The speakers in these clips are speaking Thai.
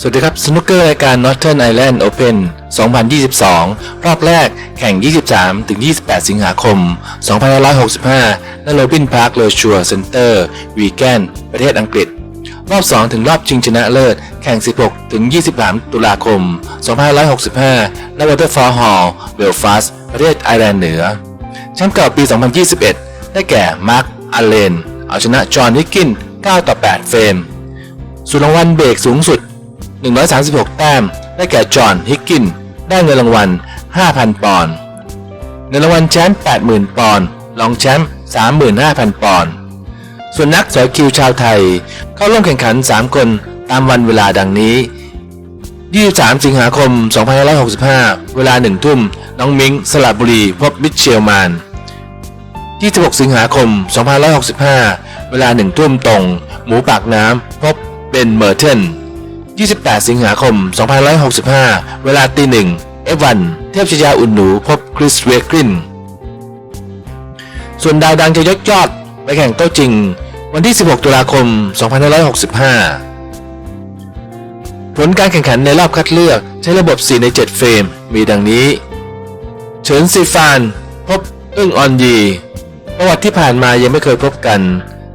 สวัสดีครับสนุกเกอร์รายการ Northern Ireland Open 2022 รอบแรกแข่ง 23 ถึง 28 สิงหาคม 2565ณโรบินพาร์คเลอชัวเซ็นเตอร์วีแกนประเทศอังกฤษ รอบ 2 ถึงรอบชิงชนะเลิศ แข่ง 16 ถึง 23 ตุลาคม 2565ณวอเตอร์ฟอร์ฮอลล์เบลฟาสประเทศไอร์แลนด์เหนือแชมป์เก่าปี 2021 ได้แก่มาร์คอัลเลนเอาชนะจอห์นฮิกกิน 9 ต่อ 8 เฟรมส่วนรางวัลเบรกสูงสุด 136 แต้ม ได้แก่จอห์น ฮิกกิน ได้เงินรางวัล 5,000 ปอนด์ เงินรางวัลแชมป์ 80,000 ปอนด์ รองแชมป์ 35,000 ปอนด์ ส่วนนักสอยคิวชาวไทย เข้าร่วมแข่งขัน 3 คนตามวันเวลาดังนี้ 23 สิงหาคม 2565 เวลา 1 ทุ่ม น้องมิงสระบุรี พบมิเชลมาน 26 สิงหาคม 2565 เวลา 1 ทุ่มตรง หมูปากน้ำ พบเบนเมอร์เทน 28 สิงหาคม 2565 เวลาตีหนึ่งเอวันเทพชยาอุ่นหนูพบคริสเวกริน ส่วนดาวดังจะยกยอดไปแข่งโต๊ะจริง วันที่ 16 ตุลาคม 2565 ผลการแข่งขันในรอบคัดเลือกใช้ระบบ 4 ใน 7 เฟรม มีดังนี้ เฉินซีฟาน พบอึ้งออนยี ประวัติที่ผ่านมายังไม่เคยพบกัน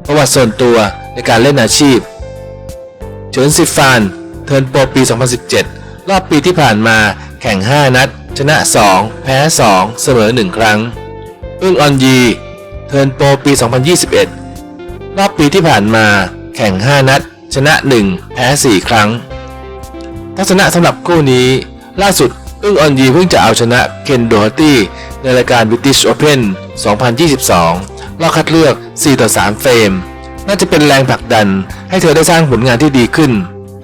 ประวัติส่วนตัวในการเล่นอาชีพ เฉินซิฟาน เทิร์นโปรปี 2017 รอบปีที่ผ่านมาแข่ง 5 นัด ชนะ 2 แพ้ 2 เสมอ 1 ครั้งอึ้งออนยี เทิร์นโปรปี 2021 รอบปีที่ผ่านมาแข่ง 5 นัด ชนะ 1 แพ้ 4 ครั้ง ทัศนะสำหรับคู่นี้ ล่าสุดอึ้งออนยีเพิ่งจะเอาชนะเคนโดฮตี้ในรายการ British Open 2022 รอบคัดเลือก 4 ต่อ 3 เฟรม น่าจะเป็นแรงผลักดันให้เธอได้สร้างผลงานที่ดีขึ้น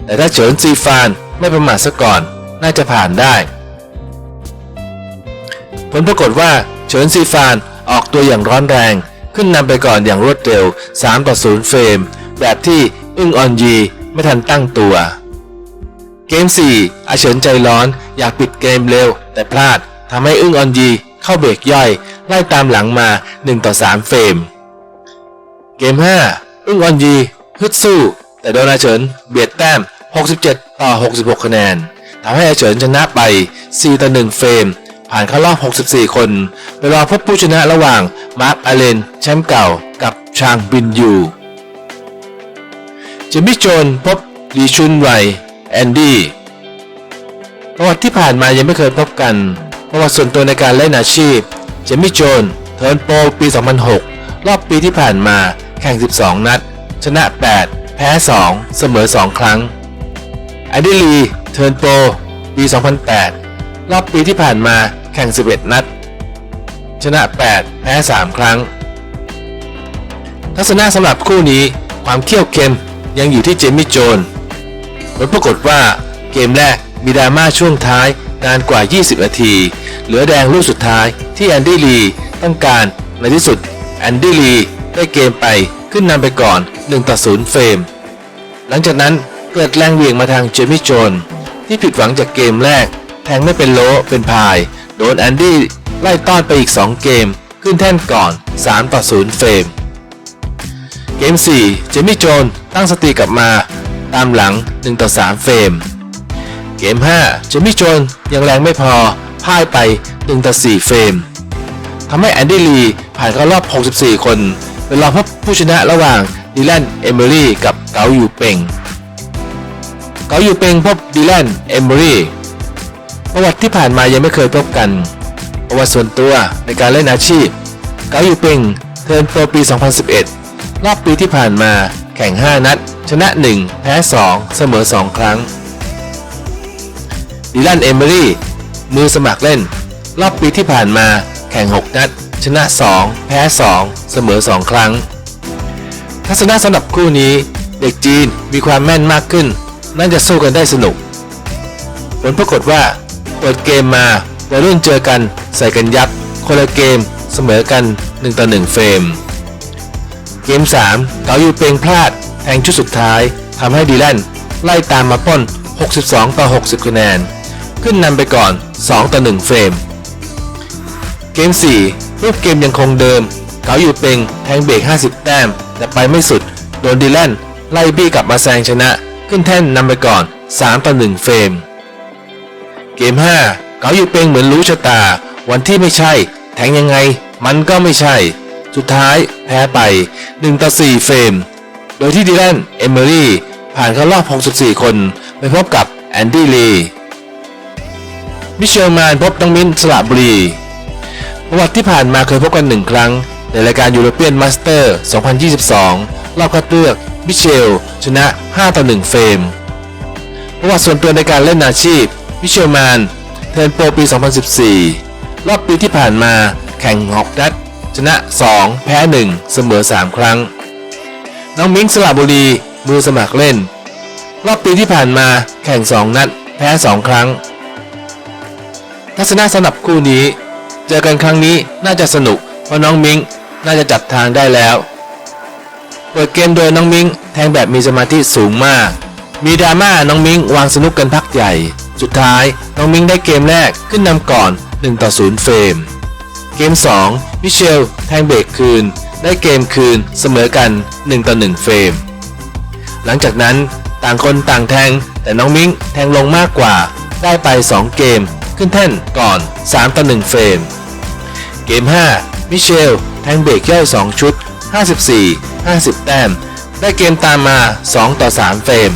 แต่ถ้าเฉินซีฟานไม่ประมาทซะก่อน น่าจะผ่านได้ ผลปรากฏว่าเฉินซีฟานออกตัวอย่างร้อนแรง ขึ้นนำไปก่อนอย่างรวดเร็ว 3 ต่อ 0 เฟรม แบบที่อึ้งออนยีไม่ทันตั้งตัว เกม 4 อาเฉินใจร้อนอยากปิดเกมเร็ว แต่พลาดทำให้อึ้งออนยีเข้าเบรกย่อย ไล่ตามหลังมา 1 ต่อ 3 เฟรม เกม 5 อึ้งออนยีฮึดสู้ แต่โดนอาเฉินเบียดแต้ม 67 ต่อ 66 คะแนนทำให้อาเฉินชนะไป 4 ต่อ 1 เฟรม ผ่านเข้ารอบ 64 คนไปรอพบผู้ชนะระหว่าง มาร์คอาเลน แชมป์เก่า กับชางบินยูเจมี่โจนพบลีชุนไวแอนดี้ประวัติที่ผ่านมายังไม่เคยพบกัน ประวัติส่วนตัวในการเล่นอาชีพ เจมี่โจน เทิร์นโปรปี 2006 รอบปีที่ผ่านมา แข่ง 12 นัด ชนะ 8 แพ้ 2 เสมอ 2 ครั้ง อนดี้ลีเทิร์นโปรปี 2008 รอบปีที่ผ่านมาแข่ง 11 นัด ชนะ 8 แพ้ 3 ครั้ง ทัศนะสำหรับคู่นี้ความเขี้ยวเค็มยังอยู่ที่เจมี่โจนผลปรากฏว่าเกมแรกมีดราม่าช่วงท้ายนานกว่า 20 นาที เหลือแดงลูกสุดท้ายที่แอนดี้ลีต้องการในที่สุดแอนดี้ลีได้เกมไปขึ้นนำไปก่อน 1 ต่อ 0 เฟรม หลังจากนั้น เกิดแรงเหวี่ยงมาทางเจมี่โจนที่ผิดหวังจากเกมแรก แทงไม่เป็นโลเป็นพาย โดนแอนดี้ไล่ต้อนไปอีก 2 เกม ขึ้นแท่นก่อน 3 ต่อ 0 เฟรม เกม 4 เจมี่โจนตั้งสติกลับมา ตามหลัง 1 ต่อ 3 เฟรม เกม 5 เจมี่โจนยังแรงไม่พอพ่ายไป 1 ต่อ 4 เฟรมทำให้แอนดี้ลีผ่านเข้ารอบ 64 คน เป็นรอบพบผู้ชนะระหว่างดีแลนเอเมอรี่กับเกาอยู่เป่ง เกาอยู่เป่งพบดีแลนเอเมอรี่ประวัติที่ผ่านมายังไม่เคยพบกันประวัติส่วนตัวในการเล่นอาชีพ เกาอยู่เป่งเทิร์นโปรปี 2011 รอบปีที่ผ่านมาแข่ง 5 นัด ชนะ 1 แพ้ 2 เสมอ 2 ครั้งดิลันเอมเมอรี่มือสมัครเล่น รอบปีที่ผ่านมาแข่ง 6 นัด ชนะ 2 แพ้ 2 เสมอ 2 ครั้ง ทัศนะสำหรับคู่นี้ เด็กจีนมีความแม่นมากขึ้น น่าจะสู้กันได้สนุก ผลปรากฏว่าเปิดเกมมาวัยรุ่นเจอกันใส่กันยับคนละเกมเสมอกัน1ต่อ1เฟรม เกม3เกาอยู่เปงพลาดแทงชุดสุดท้ายทำให้ดีแลนไล่ตามมาป้น 62 ต่อ 60 คะแนน ขึ้นนำไปก่อน 2 ต่อ 1 เฟรม เกม 4 รูปเกมยังคงเดิมเกาอยู่เปงแทงเบรก 50 แต้ม แต่ไปไม่สุด โดนดีแลนไล่บี้กลับมาแซงชนะ ขึ้นแท่นนำไปก่อน 3 ต่อ 1 เฟรม เกม 5เกาอยู่เปงเหมือนรู้ชะตา วันที่ไม่ใช่ แทงยังไง มันก็ไม่ใช่ สุดท้ายแพ้ไป 1 ต่อ 4 เฟรม โดยที่ดีแลนเอเมอรี่ ผ่านเข้ารอบ 64 คน ไปพบกับแอนดี้ลีมิเชลแมนพบน้องมิ้นสระบุรี ประวัติที่ผ่านมาเคยพบกันหนึ่งครั้ง ในรายการยูโรเปียนมาสเตอร์ 2022 รอบคัดเลือกมิเชล ชนะ 5 ต่อ 1 เฟรม ประวัติส่วนตัวในการเล่นอาชีพ มิเชลแมนเทิร์นโปรปี 2014 รอบปีที่ผ่านมาแข่งหอกนัดชนะ 2 แพ้ 1 เสมอ 3 ครั้ง น้องมิ้งสระบุรี มือสมัครเล่น รอบปีที่ผ่านมาแข่ง 2 นัด แพ้ 2 ครั้ง ทัศนะสำหรับคู่นี้ เจอกันครั้งนี้น่าจะสนุก เพราะน้องมิงน่าจะจับทางได้แล้ว เปิดเกมโดยน้องมิงแทงแบบมีสมาธิสูงมาก มีดราม่าน้องมิงวางสนุกกันพักใหญ่ สุดท้ายน้องมิงได้เกมแรกขึ้นนำก่อน1ต่อ0เฟรม เกม 2 มิเชลแทงเบรกคืน ได้เกมคืนเสมอกัน1ต่อ1เฟรม หลังจากนั้นต่างคนต่างแทงแต่น้องมิงแทงลงมากกว่า ได้ไป 2 เกม ขึ้นแท่นก่อน3ต่อ1เฟรม เกม 5 มิเชลแทงเบรกย่อย 2 ชุด 54 50 แต้ม ได้เกมตามมา 2 ต่อ 3 เฟรม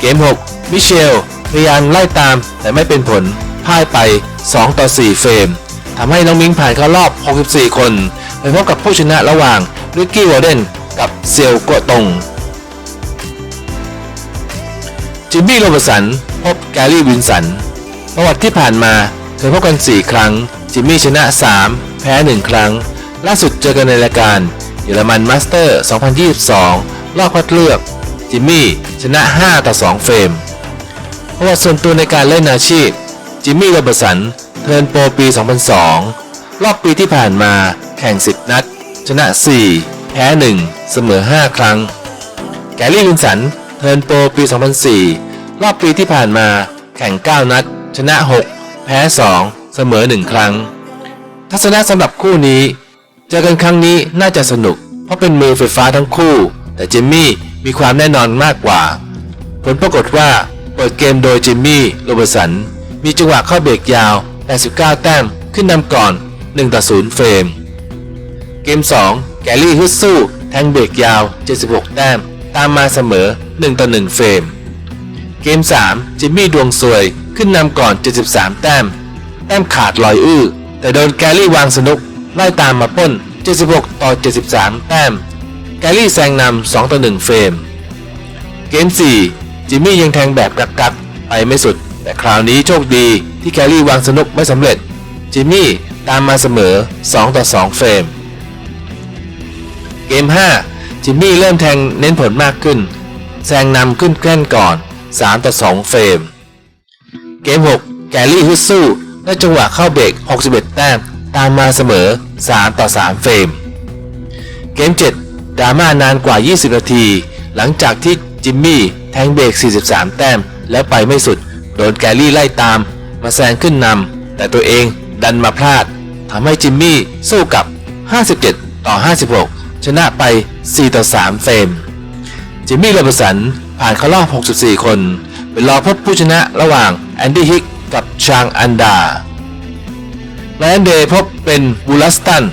เกม 6 มิเชล พยายามไล่ตามแต่ไม่เป็นผล พ่ายไป 2 ต่อ 4 เฟรม ทำให้น้องมิงผ่านเข้ารอบ 64 คน ไปพบกับผู้ชนะระหว่างริกกี้วอร์เดนกับเซียวโกะตง จิมมี่โรเบร์สัน พบแกรี่วินสัน ประวัติที่ผ่านมาเคยพบกัน 4 ครั้ง จิมมี่ชนะ 3 แพ้ 1 ครั้ง ล่าสุดเจอกันในรายการเยอรมันมาสเตอร์ 2022 รอบคัดเลือก จิมมี่ชนะ 5 ต่อ 2 เฟรมประวัติส่วนตัวในการเล่นอาชีพ จิมมี่โรเบร์สันเทิร์นโปรปี 2002 รอบปีที่ผ่านมาแข่ง 10 นัด ชนะ 4 แพ้ 1 เสมอ 5 ครั้ง แกรี่วินสันเทิร์นโปรปี 2004 รอบปีที่ผ่านมาแข่ง 9 นัด ชนะ 6 แพ้ 2 เสมอ 1 ครั้ง ทัศนะสำหรับคู่นี้ เจอกันครั้งนี้น่าจะสนุก เพราะเป็นมือไฟฟ้าทั้งคู่ แต่จิมมี่มีความแน่นอนมากกว่า ผลปรากฏว่าเปิดเกมโดยจิมมี่โรเบร์สัน มีจังหวะเข้าเบรกยาว 89 แต้มขึ้นนำก่อน 1 ต่อ 0 เฟรม เกม 2 แกลลี่ฮึดสู้ แทงเบรกยาว 76 แต้ม ตามมาเสมอ 1 ต่อ 1 เฟรม เกม 3 จิมมี่ดวงซวยขึ้นนำก่อน 73 แต้ม แต้มขาดลอยอื้อแต่โดนแกลลี่วางสนุก ไล่ตามมาป้น 76 ต่อ 73 แต้ม แกลลี่แซงนำ 2 ต่อ 1 เฟรม เกม 4 จิมมี่ยังแทงแบบกักๆ ไปไม่สุด แต่คราวนี้โชคดีที่แกลลี่วางสนุกไม่สำเร็จ จิมมี่ตามมาเสมอ 2 ต่อ 2 เฟรม เกม 5 จิมมี่เริ่มแทงเน้นผลมากขึ้น แซงนำขึ้นแกล้นก่อน 3 ต่อ 2 เฟรม เกม 6 แกลี่ฮึดสู้ได้จังหวะเข้าเบรก61 แต้ม ตามมาเสมอ 3 ต่อ 3 เฟรม เกม 7ดราม่านานกว่า 20 นาที หลังจากที่จิมมี่แทงเบรก 43 แต้ม แล้วไปไม่สุด โดนแกลลี่ไล่ตาม มาแซงขึ้นนำแต่ตัวเองดันมาพลาดทำให้จิมมี่สู้กับ 57 ต่อ 56 ชนะไป 4 ต่อ 3 เฟรม จิมมี่โรเบร์สันผ่านเข้ารอบ 64 คน เป็นรอพบผู้ชนะระหว่างแอนดี้ฮิกกับชางอันดา ไลออนเดย์พบเป็นวูลัสตัน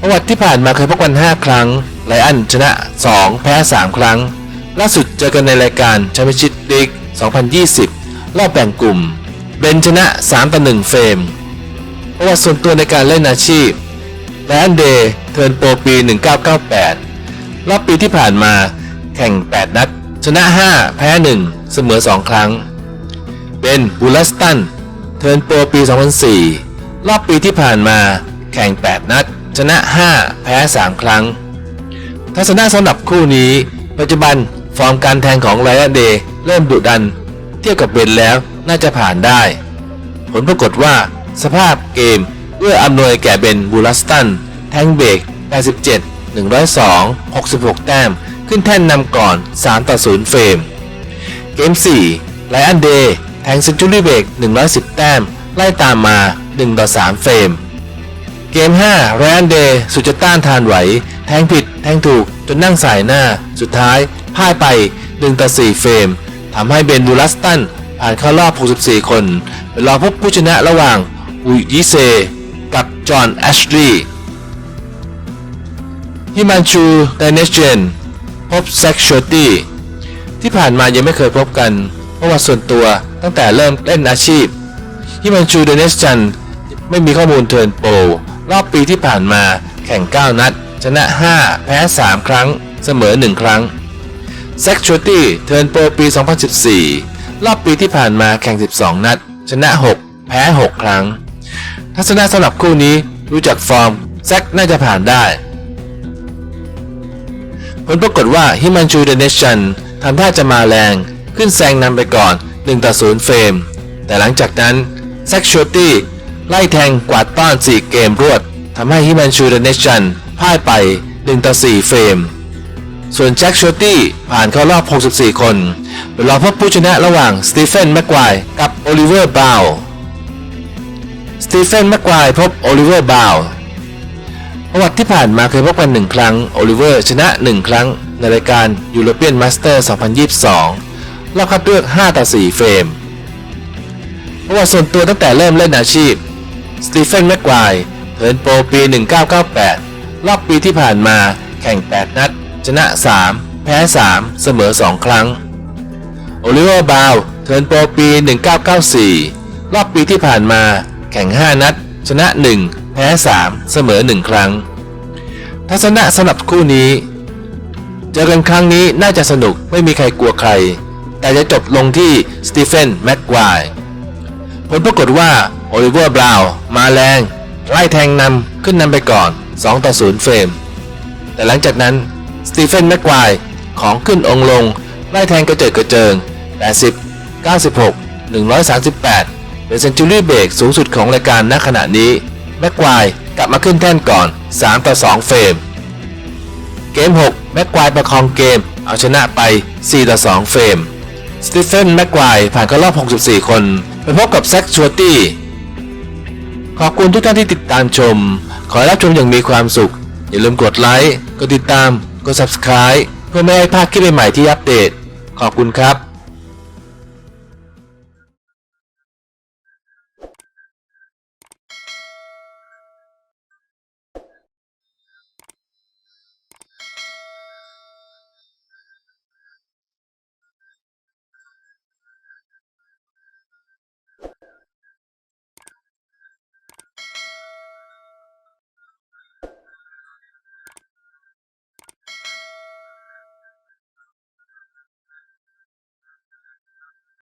ประวัติที่ผ่านมาเคยพบกัน 5 ครั้ง ไลอันชนะ 2 แพ้ 3 ครั้ง ล่าสุดเจอกันในรายการแชมเปี้ยนชิพลีก 2020 รอบแบ่งกลุ่ม เบนชนะ 3 ต่อ 1 เฟรม ประวัติส่วนตัวในการเล่นอาชีพ ไลอันเดย์เทิร์นโปรปี 1998 รอบปีที่ผ่านมาแข่ง 8 นัด ชนะ 5 แพ้ 1 เสมอ 2 ครั้งเบนบูลัสตัน เทิร์นโปรปี 2004 รอบปีที่ผ่านมาแข่ง 8 นัด ชนะ 5 แพ้ 3 ครั้ง ทัศนะสำหรับคู่นี้ ปัจจุบันฟอร์มการแทงของไลออนเดย์เริ่มดุดัน เทียบกับเบนแล้วน่าจะผ่านได้ ผลปรากฏว่าสภาพเกมเอื้ออำนวยแก่เบนบูลัสตัน แทงเบรก87 102 66 แต้ม ขึ้นแท่นนำก่อน 3 ต่อ 0 เฟรม เกม 4 ไลอันเดย์แทงเซนจูรี่เบรก110 แต้ม ไล่ตามมา 1 ต่อ 3 เฟรม เกม5ไรนเดย์สุดจะต้านทานไหว แทงผิด แทงถูก จนนั่งสายหน้า สุดท้ายพ่ายไป 1 ต่อ 4 เฟรมทำให้เบนดูลัสตันผ่านเข้ารอบ 64 คนเป็นรอพบผู้ชนะระหว่างอุยิเซ กับจอห์นแอชลีย์ฮิมันชูไดเนสเจนพบแซคชอตี้ที่ผ่านมายังไม่เคยพบกันปราะวัติส่วนตัวตั้งแต่เริ่มเล่นอาชีพ ฮิมันชูเดเนสจันไม่มีข้อมูลเทิร์นโปรรอบปีที่ผ่านมาแข่ง 9 นัด ชนะ 5 แพ้ 3 ครั้ง เสมอ 1 ครั้งแซคชวตี้เทิร์นโปรปี 2014 รอบปีที่ผ่านมาแข่ง 12 นัด ชนะ 6 แพ้ 6 ครั้ง ทัศนะสำหรับคู่นี้รู้จักฟอร์มแซคน่าจะผ่านได้ ผลปรากฏว่าฮิมันชูเดเนชันทำท่าจะมาแรง ขึ้นแซงนำไปก่อน1ต่อ0เฟรม แต่หลังจากนั้น แซคชูตี้ไล่แทงกวาดต้อน4เกมรวดทำให้ฮิมันชูเดเนชันพ่ายไป1ต่อ4เฟรม ส่วนแจ็คชูตี้ผ่านเข้ารอบ 64คนเป็นรอพบผู้ชนะระหว่างสตีเฟนแม็กควายกับโอลิเวอร์บาวสตีเฟนแม็กควายพบโอลิเวอร์บาวประวัติที่ผ่านมาเคยพบกันหนึ่งครั้งโอลิเวอร์ชนะ 1 ครั้งในรายการยูโรเปียนมาสเตอร์ 2022 รอบคัดเลือก 5 ต่อ 4 เฟรม ประวัติส่วนตัวตั้งแต่เริ่มเล่นอาชีพ สตีเฟนแม็กควเทิร์นโปรปี 1998 รอบปีที่ผ่านมาแข่ง 8 นัด ชนะ 3 แพ้ 3 เสมอ 2 ครั้ง โอลิเวอร์ บาวเทิร์นโปรปี 1994 รอบปีที่ผ่านมา แข่ง 5 นัด ชนะ 1 แพ้ 3 เสมอ 1 ครั้ง ทัศนะสำหรับคู่นี้ เจอกันครั้งนี้น่าจะสนุกไม่มีใครกลัวใคร แต่จะจบลงที่สตีเฟนแม็กควาย ผลปรากฏว่าโอลิเวอร์บราวน์มาแรง ไล่แทงนำขึ้นนำไปก่อน 2 ต่อ 0 เฟรม แต่หลังจากนั้น สตีเฟนแม็กควายของขึ้นองลง ไล่แทงกระเจิดกระเจิง 80 96 138 เป็นเซนจูรี่เบรกสูงสุดของรายการณขณะนี้ แม็กควายกลับมาขึ้นแท่นก่อน 3 ต่อ 2 เฟรม เกม 6 แม็กควายประคองเกม เอาชนะไป 4 ต่อ 2 เฟรม สตีเฟนแม็กควายผ่านเข้ารอบ 64 คน ไปพบกับแซกชัวตี้ขอบคุณทุกท่านที่ติดตามชม ขอให้รับชมอย่างมีความสุข อย่าลืมกดไลค์ กดติดตาม กด subscribe เพื่อไม่ให้พลาดคลิปใหม่ๆที่อัปเดต ขอบคุณครับ